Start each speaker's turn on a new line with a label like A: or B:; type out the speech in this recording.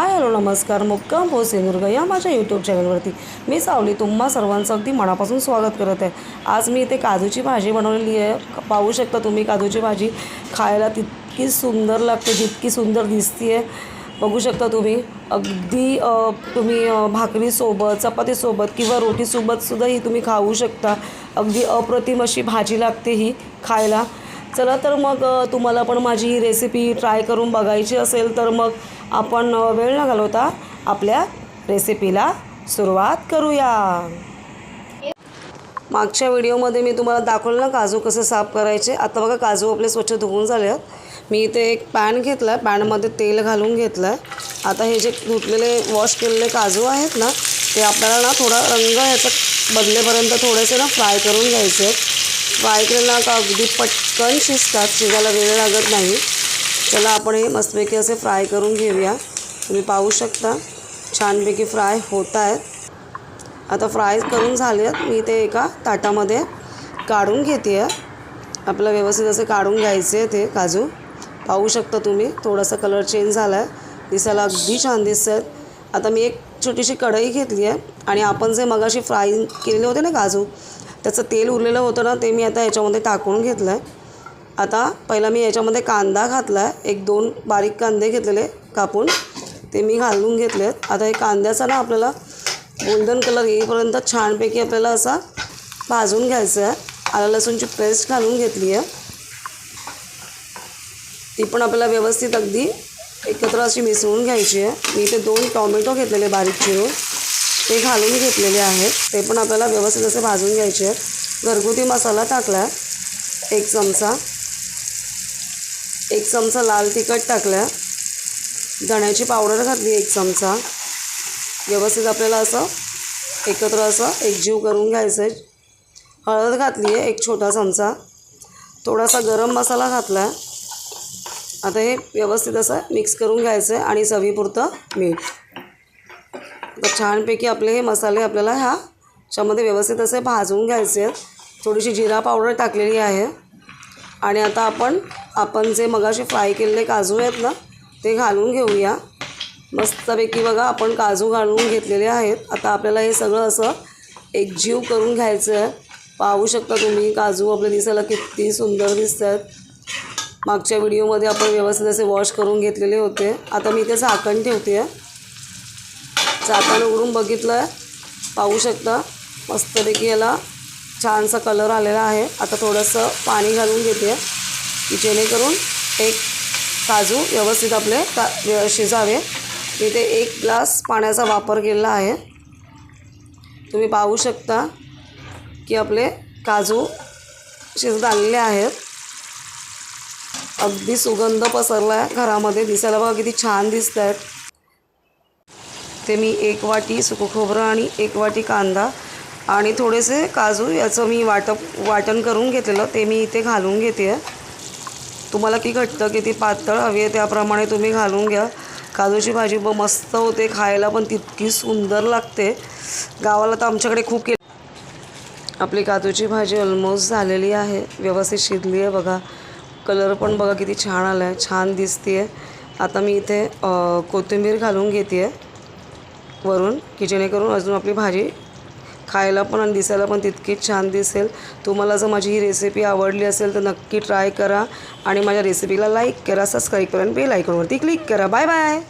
A: Hi hello नमस्कार. मुक्काम भो सिंधुदुर्ग या माझ्या यूट्यूब चॅनलवरती मी सावली तुम्हा सर्वांचं अगदी मनापासून स्वागत करत आहे. आज मी इथे काजूची भाजी बनवलेली आहे. पाहू शकता तुम्ही काजूची भाजी. खायला तितकी सुंदर लागते जितकी सुंदर दिसते आहे बघू शकता तुम्ही. अगदी तुम्ही भाकरीसोबत चपातीसोबत किंवा रोटीसोबतसुद्धा ही तुम्ही खाऊ शकता. अगदी अप्रतिम अशी भाजी लागते ही खायला. चला तर मग तुम्हाला पण माझी ही रेसिपी ट्राय करून बघायची असेल तर मग आपण वेळ न घालवता आपल्या रेसिपीला सुरुवात करूया. मागच्या व्हिडिओमध्ये मी तुम्हाला दाखवलं ना काजू कसे साफ करायचे. आता बघा काजू आपले स्वच्छ धुवून झाले आहेत. मी इथे एक पॅन घेतला आहे पॅनमध्ये तेल घालून घेतलं आहे आता हे जे धुतलेले वॉश केलेले काजू आहेत ना ते आपल्याला ना थोडा रंग ह्याचा बदलेपर्यंत थोडेसे ना फ्राय करून घ्यायचे आहेत. फ्राय ना का अगदी पटकन शिजतात शिजायला वेळ लागत नाही. त्याला आपण हे मस्तपैकी असे फ्राय करून घेऊया. तुम्ही पाहू शकता छानपैकी फ्राय होत आहेत. आता फ्राय करून झाले आहेत. मी ते एका ताटामध्ये काढून घेते आहे आपलं व्यवस्थित असे काढून घ्यायचे आहे ते काजू. पाहू शकता तुम्ही थोडासा कलर चेंज झाला आहे दिसायला अगदी छान दिसत आहेत आता मी एक छोटीशी कढई घेतली आहे. आणि आपण जे मगाशी फ्राय केलेले होते ना काजू त्याचं तेल उरलेलं होतं ना ते मी आता याच्यामध्ये टाकून घेतलं आहे आता पहिला मी याच्यामध्ये कांदा घातला आहे एक दोन बारीक कांदे घेतलेले कापून ते मी घालून घेतले आहेत आता हे कांद्याचा ना आपल्याला गोल्डन कलर येईपर्यंत छानपैकी आपल्याला असा भाजून घ्यायचा आहे. आलं लसूणची पेस्ट घालून घेतली आहे. ती पण आपल्याला व्यवस्थित अगदी एकत्र अशी मिसळून घ्यायची आहे. मी इथे दोन टॉमॅटो घेतलेले बारीक चिरून. ते घालून घेतलेले आहेत. ते पण आपल्याला व्यवस्थित असे भाजून घ्यायचे आहेत. घरगुती मसाला टाकला आहे एक चमचा. एक चमचा लाल तिखट टाकला धण्याची पावडर घातली एक चमचा. व्यवस्थित आपल्याला असं एकत्र असं एकजीव करून घ्यायचं आहे हळद घातली आहे एक छोटा चमचा. थोडासा गरम मसाला घातला आहे आता हे व्यवस्थित असं मिक्स करून घ्यायचं आहे आणि चवीपुरतं मीठ. तर छानपैकी आपले हे मसाले आपल्याला ह्या ह्याच्यामध्ये व्यवस्थित असे भाजून घ्यायचे आहेत. थोडीशी जिरा पावडर टाकलेली आहे. आणि आता आपण आपण जे मगाशी फ्राय केलेले काजू आहेत ना ते घालून घेऊया. मस्तपैकी बघा आपण काजू घालून घेतलेले आहेत. आता आपल्याला हे सगळं असं एकजीव करून घ्यायचं आहे. पाहू शकता तुम्ही काजू आपले दिसायला किती सुंदर दिसत आहेत मागच्या व्हिडिओमध्ये आपण व्यवस्थित असे वॉश करून घेतलेले होते. आता मी ते झाकण ठेवते. आहे झाकण उघडून बघितलं आहे पाहू शकता. मस्तपैकी याला छानसा कलर आलेला आहे. आता थोडंसं पाणी घालून घेते. की जेणेकरून एक काजू व्यवस्थित आपले का शिजावे. इथे एक ग्लास पाण्याचा वापर केलेला आहे. तुम्ही पाहू शकता की आपले काजू शिजत आलेले आहेत. अगदी सुगंध पसरला आहे घरामध्ये. दिसायला बघा किती छान दिसत आहेत ते मी एक वाटी सुकं खोबरं आणि एक वाटी कांदा आणि थोडेसे काजू याचं मी वाटप वाटण करून घेतलेलं ते मी इथे घालून घेते. आहे तुम्हाला की घट्ट किती पातळ हवी आहे त्याप्रमाणे तुम्ही घालून घ्या. काजूची भाजी ब मस्त होते खायला पण तितकी सुंदर लागते. गावाला तर आमच्याकडे खूप के आपली काजूची भाजी ऑलमोस्ट झालेली आहे. व्यवस्थित शिजली आहे बघा. कलर पण बघा किती छान आला आहे छान दिसते आहे आता मी इथे कोथिंबीर घालून घेते आहे वरून की जेणेकरून अजून आपली भाजी खायला पण आणि दिसायला पण तितकीच छान दिसेल. तुम्हाला जर माझी ही रेसिपी आवडली असेल तर नक्की ट्राय करा आणि माझ्या रेसिपीला लाईक करा सबस्क्राईब करा आणि बेल आयकॉनवरती क्लिक करा. Bye bye